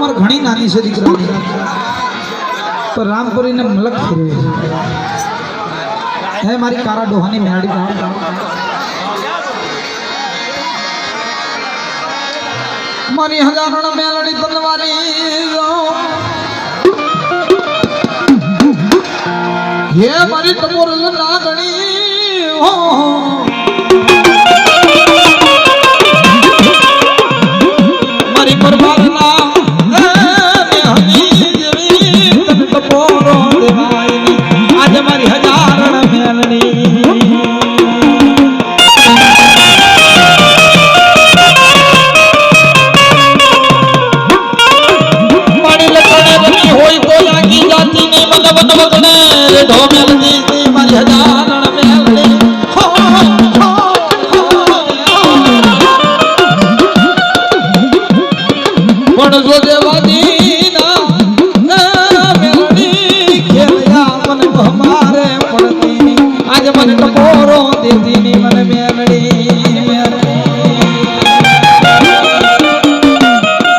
ઉંમર ઘણી નાની છે દીકરાની. પણ રામપુરીને મલક ફેરવે. હે મારી કારા ડોહાની મેળડી મારી હજારણ મેલડી તલવારી હે મારી તમોર લાગણી હો.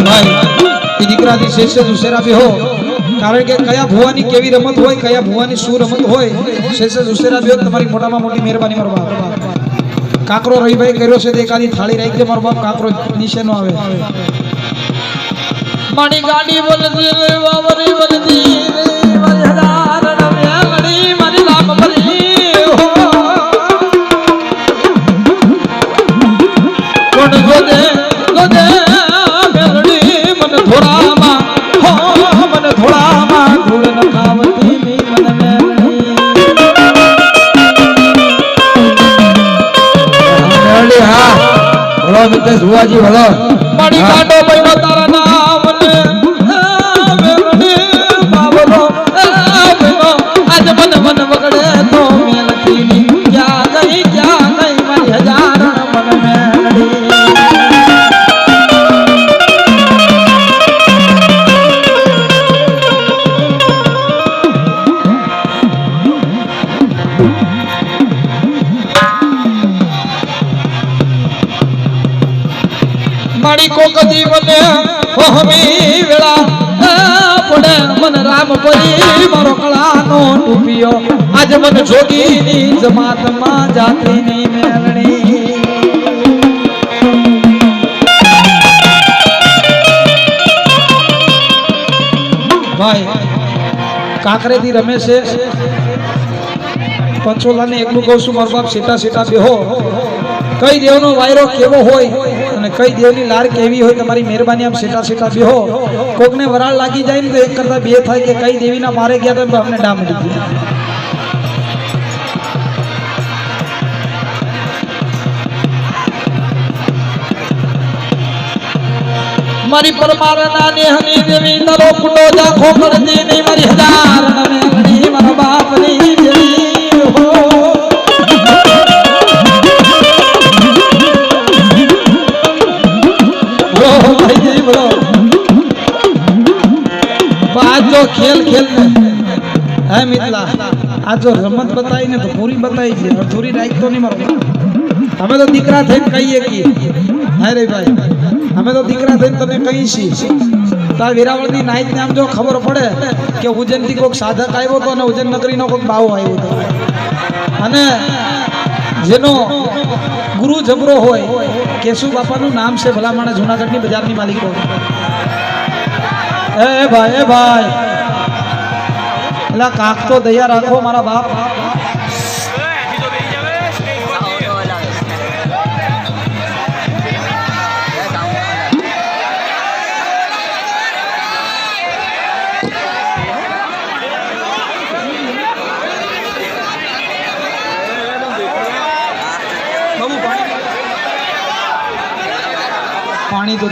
ભાઈ દીકરાથી શેષ કેવી રમત હોય, કયા ભુવાની શું રમત હોય શેષ ઉશેરા બેહો તમારી મોટામાં મોટી મહેરબાની મારો બાપ. કાકરો કર્યો છે તે એકાદી થાળી રાખજે મારો બાપ કાકરો નીચે નો આવે. મારી ગાડી હા. ભલો મિત્ર સુવાજી ભલો. હા. કાંડો પૈડો તારા નામ મારી કદી મને ઓહમી વેળા પડે. મન રામ પરી મારો કળાનો ટૂપિયો આજ મન જોગીની જમાતમાં જાતિની મેળણી ભાઈ, કાંકરેથી રમે છે પંચોલાને એકલું કહું છું, મારું બાપ સીટા સીટા બેહો. કઈ દેવનો વાયરો કેવો હોય? કઈ દેવની લાર કેવી હોય તમારી મહેરબાની આમ સીટા સીટા બેહો. કોકને વરાળ લાગી જાય ને તો એક કરતા બે થાય કે કઈ દેવીના મારે ગયા તો અમને ડામ દીધી મારી પરમારના નેહની દેવી તરો કુટો જા ખોખર નહીં મારી હજાર જો ખેલ ખેલ. હે, મિતલા, આ જો રમત બતાવી ને તો પૂરી બતાવી છે અધૂરી રાખતો નહીં મારો અમે તો દીકરા થઈને કહીએ કે હે ભાઈ, અમે તો દીકરા થઈને તમે કહી છીએ. તાર વેરાવળની નાઈટ નામ જો ખબર પડે કે ઉજ્જૈનથી કોઈક સાધક આવ્યો હતો અને ઉજ્જૈન નગરીનો કોઈક બાવો આવ્યો હતો. અને જેનો ગુરુ જબરો હોય કેશુ બાપાનું નામ છે ભલામણા જુનાગઢની બજારની માલિકો. એ ભાઈ એ ભાઈ. એલા કાક તો દયા રાખો મારા બાપ પાણી તો